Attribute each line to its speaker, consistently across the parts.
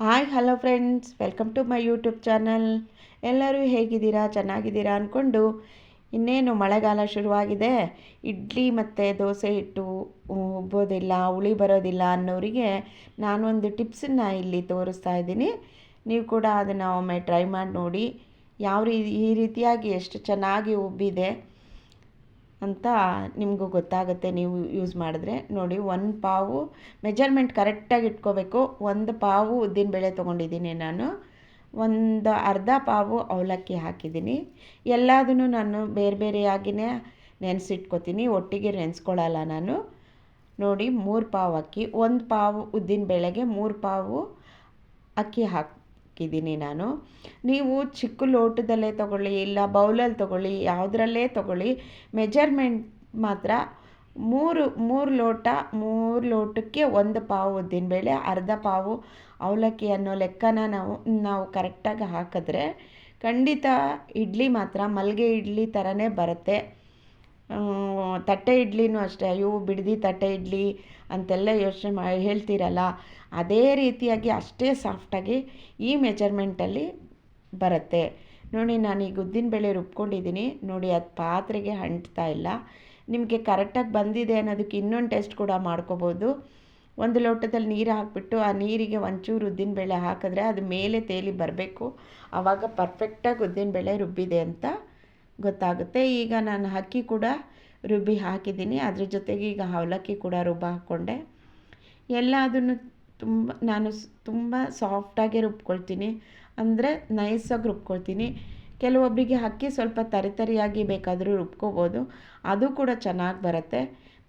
Speaker 1: Hi, hello friends. Welcome to my YouTube channel. ಎಲ್ಲರೂ ಹೇಗಿದ್ದೀರಾ? ಚೆನ್ನಾಗಿದ್ದೀರಾ ಅಂದ್ಕೊಂಡು ಇನ್ನೇನು ಮಳೆಗಾಲ ಶುರುವಾಗಿದೆ. ಇಡ್ಲಿ ಮತ್ತು ದೋಸೆ ಹಿಟ್ಟು ಉಬ್ಬೋದಿಲ್ಲ ಹುಳಿ ಬರೋದಿಲ್ಲ ಅನ್ನೋರಿಗೆ ನಾನೊಂದು ಟಿಪ್ಸನ್ನು ಇಲ್ಲಿ ತೋರಿಸ್ತಾ ಇದ್ದೀನಿ. ನೀವು ಕೂಡ ಅದನ್ನು ಒಮ್ಮೆ ಟ್ರೈ ಮಾಡಿ ನೋಡಿ. ಯಾವ ರೀ, ಈ ರೀತಿಯಾಗಿ ಎಷ್ಟು ಚೆನ್ನಾಗಿ ಉಬ್ಬಿದೆ. ಅಂತ ನಿಮಗೂ ಗೊತ್ತಾಗುತ್ತೆ, ನೀವು ಯೂಸ್ ಮಾಡಿದ್ರೆ. ನೋಡಿ, ಒಂದು ಪಾವು ಮೆಜರ್ಮೆಂಟ್ ಕರೆಕ್ಟಾಗಿ ಇಟ್ಕೋಬೇಕು. ಒಂದು ಪಾವು ಉದ್ದಿನಬೇಳೆ ತೊಗೊಂಡಿದ್ದೀನಿ ನಾನು. ಒಂದು ಅರ್ಧ ಪಾವು ಅವಲಕ್ಕಿ ಹಾಕಿದ್ದೀನಿ. ಎಲ್ಲದನ್ನು ನಾನು ಬೇರೆ ಬೇರೆಯಾಗಿಯೇ ನೆನೆಸಿಟ್ಕೋತೀನಿ, ಒಟ್ಟಿಗೆ ನೆನೆಸ್ಕೊಳ್ಳಲ್ಲ ನಾನು. ನೋಡಿ, ಮೂರು ಪಾವು ಅಕ್ಕಿ, ಒಂದು ಪಾವು ಉದ್ದಿನ ಬೇಳೆಗೆ ಮೂರು ಪಾವು ಅಕ್ಕಿ ಹಾಕಿ ಹಾಕಿದ್ದೀನಿ ನಾನು. ನೀವು ಚಿಕ್ಕ ಲೋಟದಲ್ಲೇ ತೊಗೊಳ್ಳಿ, ಇಲ್ಲ ಬೌಲಲ್ಲಿ ತೊಗೊಳ್ಳಿ, ಯಾವುದರಲ್ಲೇ ತೊಗೊಳ್ಳಿ, ಮೆಜರ್ಮೆಂಟ್ ಮಾತ್ರ ಮೂರು ಮೂರು ಲೋಟ, ಮೂರು ಲೋಟಕ್ಕೆ ಒಂದು ಪಾವು ಉದ್ದಿನಬೇಳೆ ಅರ್ಧ ಪಾವು ಅವಲಕ್ಕಿ ಅನ್ನೋ ಲೆಕ್ಕನ ನಾವು ನಾವು ಕರೆಕ್ಟಾಗಿ ಹಾಕಿದ್ರೆ ಖಂಡಿತ ಇಡ್ಲಿ ಮಾತ್ರ ಮಲ್ಲಿಗೆ ಇಡ್ಲಿ ಥರನೇ ಬರುತ್ತೆ. ತಟ್ಟೆ ಇಡ್ಲಿನೂ ಅಷ್ಟೇ. ಅಯ್ಯೋ, ಬಿಡದಿ ತಟ್ಟೆ ಇಡ್ಲಿ ಅಂತೆಲ್ಲ ಯೋಚನೆ ಮಾ, ಹೇಳ್ತೀರಲ್ಲ. ಅದೇ ರೀತಿಯಾಗಿ ಅಷ್ಟೇ ಸಾಫ್ಟಾಗಿ ಈ ಮೆಜರ್ಮೆಂಟಲ್ಲಿ ಬರುತ್ತೆ. ನೋಡಿ, ನಾನು ಈ ಬೇಳೆ ರುಬ್ಕೊಂಡಿದ್ದೀನಿ. ನೋಡಿ, ಅದು ಪಾತ್ರೆಗೆ ಅಂಟ್ತಾ ಇಲ್ಲ. ನಿಮಗೆ ಕರೆಕ್ಟಾಗಿ ಬಂದಿದೆ ಅನ್ನೋದಕ್ಕೆ ಇನ್ನೊಂದು ಟೆಸ್ಟ್ ಕೂಡ ಮಾಡ್ಕೋಬೋದು. ಒಂದು ಲೋಟದಲ್ಲಿ ನೀರು ಹಾಕಿಬಿಟ್ಟು ಆ ನೀರಿಗೆ ಒಂಚೂರು ಬೇಳೆ ಹಾಕಿದ್ರೆ ಅದು ಮೇಲೆ ತೇಲಿ ಬರಬೇಕು. ಆವಾಗ ಪರ್ಫೆಕ್ಟಾಗಿ ಬೇಳೆ ರುಬ್ಬಿದೆ ಅಂತ ಗೊತ್ತಾಗುತ್ತೆ. ಈಗ ನಾನು ಅಕ್ಕಿ ಕೂಡ ರುಬ್ಬಿ ಹಾಕಿದ್ದೀನಿ. ಅದ್ರ ಜೊತೆಗೆ ಈಗ ಅವಲಕ್ಕಿ ಕೂಡ ರುಬ್ಬ ಹಾಕ್ಕೊಂಡೆ. ಎಲ್ಲ ಅದನ್ನು ತುಂಬ, ನಾನು ತುಂಬ ಸಾಫ್ಟಾಗಿ ರುಬ್ಕೊಳ್ತೀನಿ. ಅಂದರೆ ನೈಸಾಗಿ ರುಬ್ಕೊಳ್ತೀನಿ. ಕೆಲವೊಬ್ಬರಿಗೆ ಅಕ್ಕಿ ಸ್ವಲ್ಪ ತರಿತರಿಯಾಗಿ ಬೇಕಾದರೂ ರುಬ್ಕೋಬೋದು. ಅದು ಕೂಡ ಚೆನ್ನಾಗಿ ಬರುತ್ತೆ.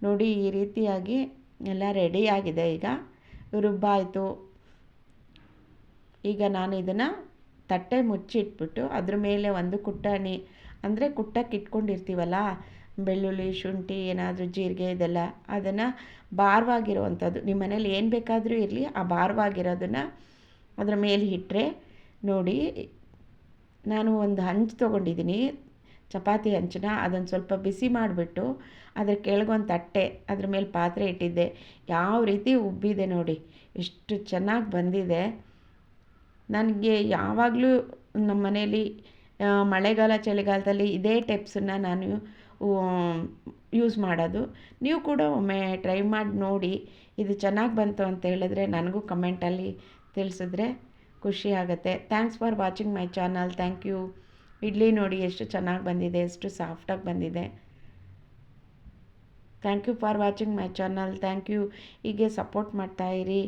Speaker 1: ನೋಡಿ, ಈ ರೀತಿಯಾಗಿ ಎಲ್ಲ ರೆಡಿಯಾಗಿದೆ ಈಗ. ರುಬ್ಬಾಯಿತು. ಈಗ ನಾನು ಇದನ್ನು ತಟ್ಟೆ ಮುಚ್ಚಿಟ್ಬಿಟ್ಟು ಅದ್ರ ಮೇಲೆ ಒಂದು ಕುಟ್ಟಾಣಿ ಅಂದರೆ ಕುಟ್ಟಕ್ಕೆ ಇಟ್ಕೊಂಡಿರ್ತೀವಲ್ಲ, ಬೆಳ್ಳುಳ್ಳಿ, ಶುಂಠಿ, ಏನಾದರೂ ಜೀರಿಗೆ ಇದೆಲ್ಲ, ಅದನ್ನು ಭಾರವಾಗಿರುವಂಥದ್ದು ನಿಮ್ಮ ಮನೇಲಿ ಏನು ಬೇಕಾದರೂ ಇರಲಿ, ಆ ಭಾರವಾಗಿರೋದನ್ನು ಅದರ ಮೇಲೆ ಇಟ್ಟರೆ ನೋಡಿ, ನಾನು ಒಂದು ಹಂಚು ತೊಗೊಂಡಿದ್ದೀನಿ, ಚಪಾತಿ ಹಂಚನ, ಅದನ್ನು ಸ್ವಲ್ಪ ಬಿಸಿ ಮಾಡಿಬಿಟ್ಟು ಅದ್ರ ಕೆಳಗೊಂದು ತಟ್ಟೆ, ಅದ್ರ ಮೇಲೆ ಪಾತ್ರೆ ಇಟ್ಟಿದ್ದೆ. ಯಾವ ರೀತಿ ಉಬ್ಬಿದೆ ನೋಡಿ, ಎಷ್ಟು ಚೆನ್ನಾಗಿ ಬಂದಿದೆ. ನನಗೆ ಯಾವಾಗಲೂ ನಮ್ಮ ಮನೇಲಿ ಮಳೆಗಾಲ, ಚಳಿಗಾಲದಲ್ಲಿ ಇದೇ ಟಿಪ್ಸನ್ನು ನಾನು ಯೂಸ್ ಮಾಡೋದು. ನೀವು ಕೂಡ ಒಮ್ಮೆ ಟ್ರೈ ಮಾಡಿ ನೋಡಿ, ಇದು ಚೆನ್ನಾಗಿ ಬಂತು ಅಂತ ಹೇಳಿದ್ರೆ ನನಗೂ ಕಮೆಂಟಲ್ಲಿ ತಿಳಿಸಿದ್ರೆ ಖುಷಿ ಆಗುತ್ತೆ. Thanks for watching my channel thank you idli ನೋಡಿ ಎಷ್ಟು ಚೆನ್ನಾಗಿ ಬಂದಿದೆ, ಎಷ್ಟು ಸಾಫ್ಟಾಗಿ ಬಂದಿದೆ. Thank you for watching my channel thank you ಹೀಗೆ ಸಪೋರ್ಟ್ ಮಾಡ್ತಾಯಿರಿ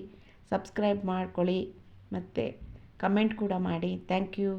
Speaker 1: ಸಬ್ಸ್ಕ್ರೈಬ್ ಮಾಡ್ಕೊಳ್ಳಿ. ಮತ್ತು ಕಮೆಂಟ್ ಕೂಡ ಮಾಡಿ. Thank you